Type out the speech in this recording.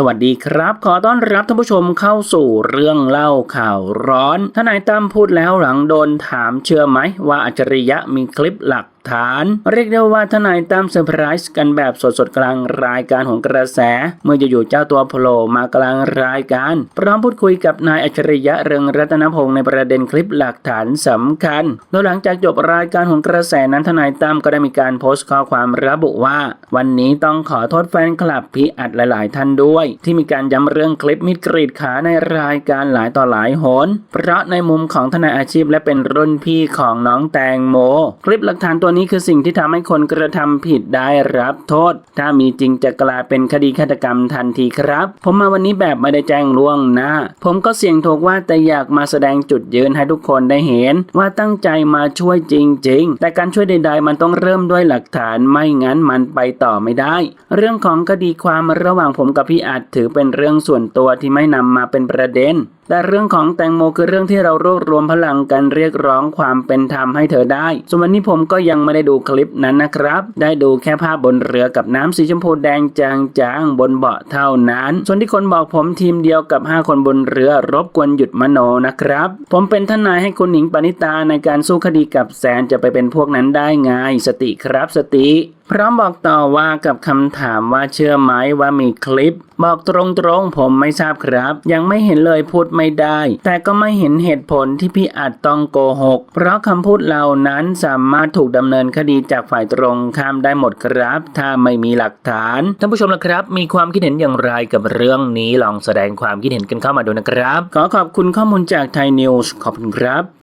สวัสดีครับ ขอต้อนรับท่านผู้ชมเข้าสู่เรื่องเล่าข่าวร้อนทนายตั้มพูดแล้วหลังโดนถามเชื่อไหมว่าอัจฉริยะมีคลิปหลักฐาน เรียกได้ว่าทนายตั้มเซอร์ไพรส์กันแบบสดๆกลางรายการของกระแส เมื่ออยู่ๆเจ้าตัวโผล่มากลางรายการ พร้อมพูดคุยกับนายอัจฉริยะเรืองรัตนพงศ์ในประเด็นคลิปหลักฐานสำคัญ โดยหลังจากจบรายการของกระแสนั้นทนายตั้มก็ได้มีการโพสต์ข้อความระบุว่า วันนี้ต้องขอโทษแฟนคลับพี่อัดหลาย ๆ ท่านด้วย ที่มีการย้ำเรื่องคลิปมิดกรีดขาในรายการหลายต่อหลายหนเพราะในมุมของทนายอาชีพและเป็นรุ่นพี่ของน้องแตงโม คลิปหลักฐานตัวัวนี้คือสิ่งที่ทำให้คนกระทำผิดได้รับโทษ ถ้ามีจริงจะกลายเป็นคดีฆาตกรรมทันทีครับ ผมมาวันนี้แบบไม่ได้แจ้งล่วงหน้า ผมก็เสี่ยงถูกว่าแต่อยากมาแสดงจุดยืนให้ทุกคนได้เห็น ว่าตั้งใจมาช่วยจริง ๆ แต่การช่วยใด ๆ มันต้องเริ่มด้วยหลักฐานไม่งั้นมันไปต่อไม่ได้ เรื่องของคดีความระหว่างผมกับพี่อาจถือเป็นเรื่องส่วนตัวที่ไม่นำมาเป็นประเด็น แต่เรื่องของแตงโมคือเรื่องที่เรารวบรวมพลังกันเรียกร้องความเป็นธรรมให้เธอได้ ส่วนวันนี้ผมก็ยังไม่ได้ดูคลิปนั้นนะครับ ได้ดูแค่ภาพบนเรือกับน้ำสีชมพูแดงจางๆบนเบาะเท่านั้น ส่วนที่คนบอกผมทีมเดียวกับ 5 คนบนเรือรบกวนหยุดมโนนะครับ ผมเป็นทนายให้คุณหนิงปณิตาในการสู้คดีกับแซนจะไปเป็นพวกนั้นได้ไงสติครับสติ พร้อมบอกต่อว่ากับคำถามว่าเชื่อไหมว่ามีคลิป บอกตรงๆผมไม่ทราบครับ ยังไม่เห็นเลยพูดไม่ได้ แต่ก็ไม่เห็นเหตุผลที่พี่อาจต้องโกหก เพราะคำพูดเหล่านั้นสามารถถูกดำเนินคดีจากฝ่ายตรงข้ามได้หมดครับ ถ้าไม่มีหลักฐานท่านผู้ชมละครับ มีความคิดเห็นอย่างไรกับเรื่องนี้ลองแสดงความคิดเห็นกันเข้ามาดูนะครับ ขอขอบคุณข้อมูลจากไทยนิวส์ขอบคุณครับ